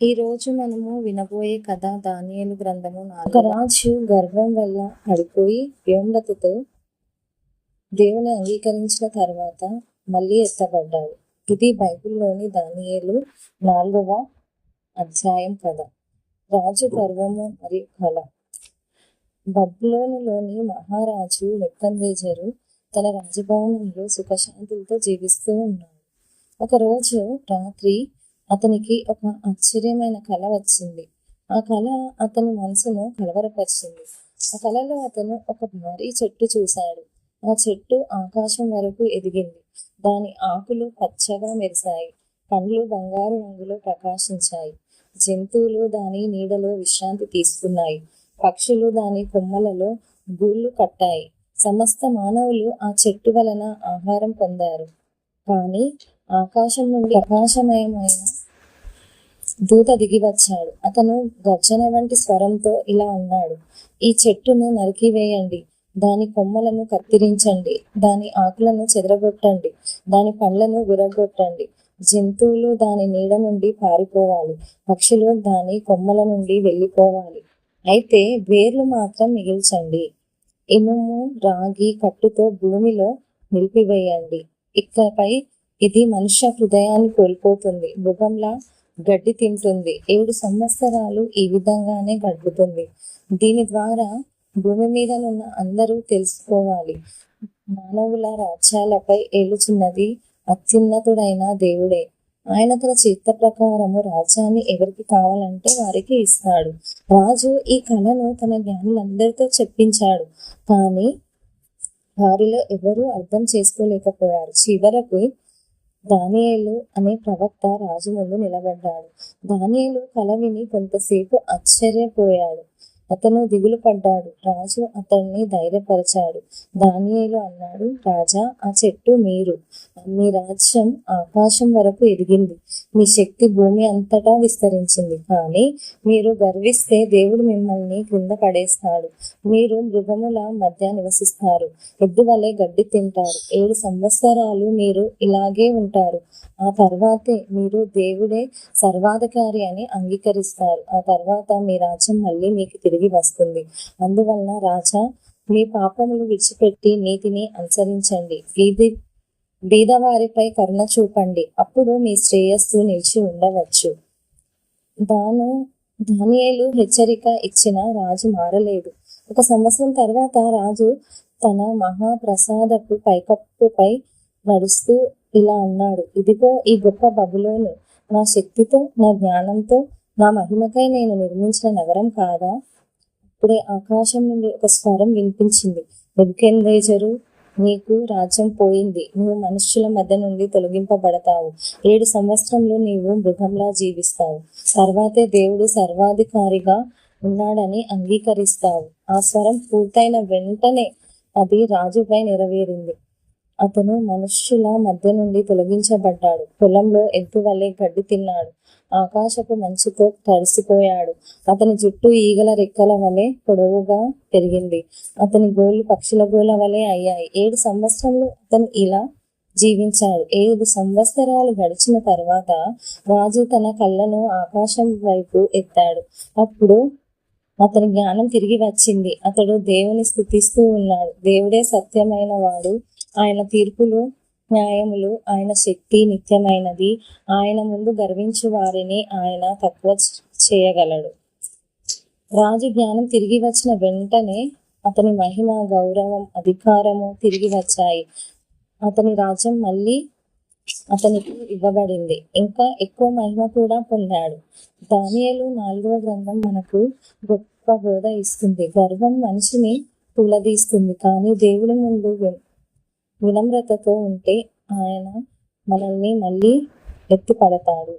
ఈ రోజు మనము వినబోయే కథ దానియలు గ్రంథము ఒక రాజు గర్వం వల్ల పడిపోయి వ్యోమ్లతతో దేవుని అంగీకరించిన తర్వాత మళ్ళీ ఎత్తబడ్డాడు. ఇది బైబిల్లోని దానియలు నాలుగవ అధ్యాయం కథ. రాజు గర్వము మరియు కళ బబ్లోనులోని మహారాజు నెక్కన్దేజరు తన రాజభవనంలో సుఖశాంతులతో జీవిస్తూ ఉన్నాడు. ఒకరోజు రాత్రి అతనికి ఒక ఆశ్చర్యమైన కళ వచ్చింది. ఆ కళ అతని మనసును కలవరపరిచింది. ఆ కళలో అతను ఒక భారీ చెట్టు చూశాడు. ఆ చెట్టు ఆకాశం వరకు ఎదిగింది. దాని ఆకులు పచ్చగా మెరిశాయి. పండ్లు బంగారు రంగులో ప్రకాశించాయి. జంతువులు దాని నీడలో విశ్రాంతి తీసుకున్నాయి. పక్షులు దాని కొమ్మలలో గూళ్ళు కట్టాయి. సమస్త మానవులు ఆ చెట్టు వలన ఆహారం పొందారు. కానీ ఆకాశం నుండి ప్రకాశమయమైన దూత దిగి వచ్చాడు. అతను గర్జన వంటి స్వరంతో ఇలా అన్నాడు. ఈ చెట్టును నరికివేయండి దాని కొమ్మలను కత్తిరించండి. దాని ఆకులను చెదరగొట్టండి. దాని పండ్లను విరగొట్టండి జంతువులు దాని నీడ నుండి పారిపోవాలి. పక్షులు దాని కొమ్మల నుండి వెళ్ళిపోవాలి. అయితే వేర్లు మాత్రం మిగిల్చండి. ఇనుము రాగి కట్టుతో భూమిలో నిలిపివేయండి. ఇకపై ఇది మనుష్య హృదయాన్ని కోల్పోతుంది. మృగంలా గడ్డి తింటుంది. ఏడు సంవత్సరాలు ఈ విధంగానే గడుపుతుంది. దీని ద్వారా భూమి మీద ఉన్న అందరూ తెలుసుకోవాలి. మానవుల రాజ్యాలపై ఏలుచున్నది అత్యున్నతుడైన దేవుడే. ఆయన తన చిత్త ప్రకారము రాజ్యాన్ని ఎవరికి కావాలంటే వారికి ఇస్తాడు. రాజు ఈ కళను తన జ్ఞానులందరితో చెప్పించాడు. కానీ వారిలో ఎవరూ అర్థం చేసుకోలేకపోయారు. చివరకు దానియేలు అనే ప్రవక్త రాజు ముందు నిలబడ్డాడు. దానియేలు కల విని కొంతసేపు ఆశ్చర్యపోయాడు. అతను దిగులు పడ్డాడు. రాజు అతన్ని ధైర్యపరిచాడు. దానియేలు అన్నాడు రాజా ఆ చెట్టు మీరు. మీ రాజ్యం ఆకాశం వరకు ఎదిగింది. మీ శక్తి భూమి అంతటా విస్తరించింది. కానీ మీరు గర్విస్తే దేవుడు మిమ్మల్ని క్రింద పడేస్తాడు. మీరు మృగముల మధ్య నివసిస్తారు. ఎద్దు వలె గడ్డి తింటారు. ఏడు సంవత్సరాలు మీరు ఇలాగే ఉంటారు. ఆ తర్వాతే మీరు దేవుడే సర్వాధికారి అని అంగీకరిస్తారు. ఆ తర్వాత మీ రాజ్యం మళ్ళీ మీకు తిరిగి వస్తుంది. అందువలన రాజా మీ పాపములు విడిచిపెట్టి నీతిని అనుసరించండి. వీధి బీదవారిపై కరుణ చూపండి. అప్పుడు మీ శ్రేయస్సు నిలిచి ఉండవచ్చు. దాను దానియేలు హెచ్చరిక ఇచ్చిన రాజు మారలేదు. ఒక సంవత్సరం తర్వాత రాజు తన మహాప్రసాదపు పైకప్పుపై నడుస్తూ ఇలా అన్నాడు. ఇదిగో ఈ గొప్ప బబులోను. నా శక్తితో నా జ్ఞానంతో నా మహిమకై నేను నిర్మించిన నగరం కాదా? అప్పుడే ఆకాశం నుండి ఒక స్వరం వినిపించింది. నెబుకెన్దేజరు నీకు రాజ్యం పోయింది. నువ్వు మనుష్యుల మధ్య నుండి తొలగింపబడతావు. ఏడు సంవత్సరంలో నీవు మృగంలా జీవిస్తావు. తర్వాతే దేవుడు సర్వాధికారిగా ఉన్నాడని అంగీకరిస్తావు. ఆ స్వరం పూర్తయిన వెంటనే అది రాజుపై నెరవేరింది. అతను మనుష్యుల మధ్య నుండి తొలగించబడ్డాడు. పొలంలో ఎద్దు వల్లే గడ్డి తిన్నాడు. ఆకాశపు మంచుతో తడిసిపోయాడు. అతని జుట్టు ఈగల రెక్కల వలె పొడవుగా పెరిగింది. అతని గోళ్ళు పక్షుల గోళ్ళ వలె అయ్యాయి. ఏడు సంవత్సరంలో అతను ఇలా జీవించాడు. ఏడు సంవత్సరాలు గడిచిన తర్వాత రాజు తన కళ్ళను ఆకాశం వైపు ఎత్తాడు. అప్పుడు అతని జ్ఞానం తిరిగి వచ్చింది. అతడు దేవుని స్థుతిస్తూ ఉన్నాడు. దేవుడే సత్యమైన వాడు. ఆయన తీర్పులు న్యాయములు ఆయన శక్తి నిత్యమైనది. ఆయన ముందు గర్వించు వారిని ఆయన తక్కువ చేయగలడు. రాజు జ్ఞానం తిరిగి వచ్చిన వెంటనే అతని మహిమ గౌరవం అధికారము తిరిగి వచ్చాయి. అతని రాజ్యం మళ్ళీ అతనికి ఇవ్వబడింది. ఇంకా ఎక్కువ మహిమ కూడా పొందాడు. దానియలు నాలుగవ గ్రంథం మనకు గొప్ప బోధ ఇస్తుంది. గర్వం మనిషిని తులదీస్తుంది. కానీ దేవుడి ముందు వినమ్రతతో ఉంటే ఆయన మనల్ని మళ్ళీ ఎత్తిపడతాడు